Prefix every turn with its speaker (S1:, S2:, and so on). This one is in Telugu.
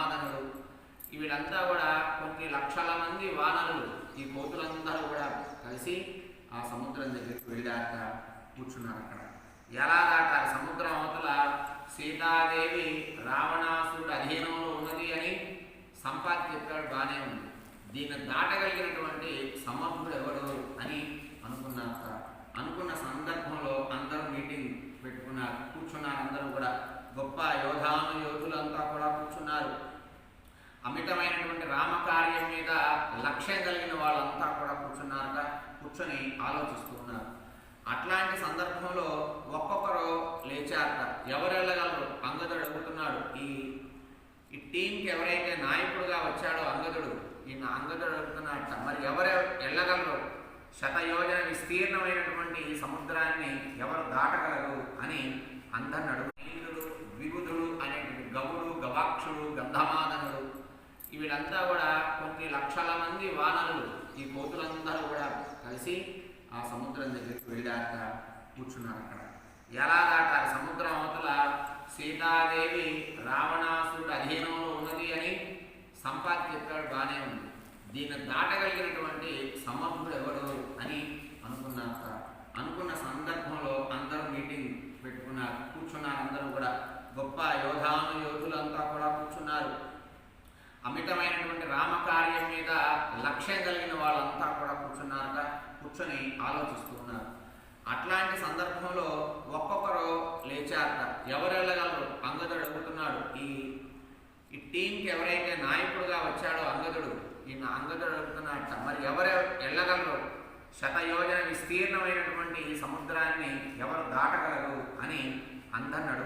S1: వానరులు వీళ్ళంతా కూడా కొన్ని లక్షల మంది వానరులు ఈ కోతులందరూ కూడా కలిసి ఆ సముద్రం దగ్గరికి వెళ్ళాక కూర్చున్నారు అక్కడ ఎలా సముద్రం అవతల సీతాదేవి రావణాసురుడు అధీనంలో ఉన్నది అని సంపాది చెప్పాడు బాగానే ఉంది. దీన్ని దాటగలిగినటువంటి సమర్థుడు ఎవరు అని అనుకున్నాక అనుకున్న సందర్భంలో అందరూ మీటింగ్ పెట్టుకున్నారు కూర్చున్నారు అందరూ అమితమైనటువంటి రామకార్యం మీద లక్ష్యం కలిగిన వాళ్ళంతా కూడా కూర్చున్నారట కూర్చొని ఆలోచిస్తూ ఉన్నారు. అట్లాంటి సందర్భంలో ఒక్కొక్కరు లేచారట. ఎవరు వెళ్ళగలరు? అంగదుడు అడుగుతున్నాడు. ఈ ఈ టీంకి ఎవరైతే నాయకుడుగా వచ్చాడో అంగదుడు ఈయన అంగదుడు అడుగుతున్నాడట. మరి ఎవరు వెళ్ళగలరు? శతయోజన విస్తీర్ణమైనటువంటి ఈ సముద్రాన్ని ఎవరు దాటగలరు అని అందరిని అడుగు వీళ్ళంతా కూడా కొన్ని లక్షల మంది వానరులు ఈ కోతులందరూ కూడా కలిసి ఆ సముద్రం దగ్గరికి వెళ్ళాక కూర్చున్నారు అక్కడ. ఎలా దాటాలి సముద్రం అవతల సీతాదేవి రావణాసురుడు అధీనంలో ఉన్నది అని సంపాతి చెప్పాడు బాగానే ఉంది. దీన్ని దాటగలిగినటువంటి సమర్థుడు ఎవరు అని అనుకున్నాక అనుకున్న సందర్భంలో అందరూ మీటింగ్ పెట్టుకున్నారు కూర్చున్నారు అందరూ కూడా గొప్ప యోధాను యోధులంతా కూడా కూర్చున్నారు అమితమైనటువంటి రామకార్యం మీద లక్ష్యం కలిగిన వాళ్ళంతా కూడా కూర్చున్నారట కూర్చొని ఆలోచిస్తూ ఉన్నారు. అట్లాంటి సందర్భంలో ఒక్కొక్కరు లేచారట. ఎవరు వెళ్ళగలరు? అంగదుడు అడుగుతున్నాడు. ఈ ఈ టీంకి ఎవరైతే నాయకుడుగా వచ్చాడో అంగదుడు ఈయన అంగదుడు అడుగుతున్నాడట. మరి ఎవరు వెళ్ళగలరు? శతయోజన విస్తీర్ణమైనటువంటి ఈ సముద్రాన్ని ఎవరు దాటగలరు అని అందరిని అడుగు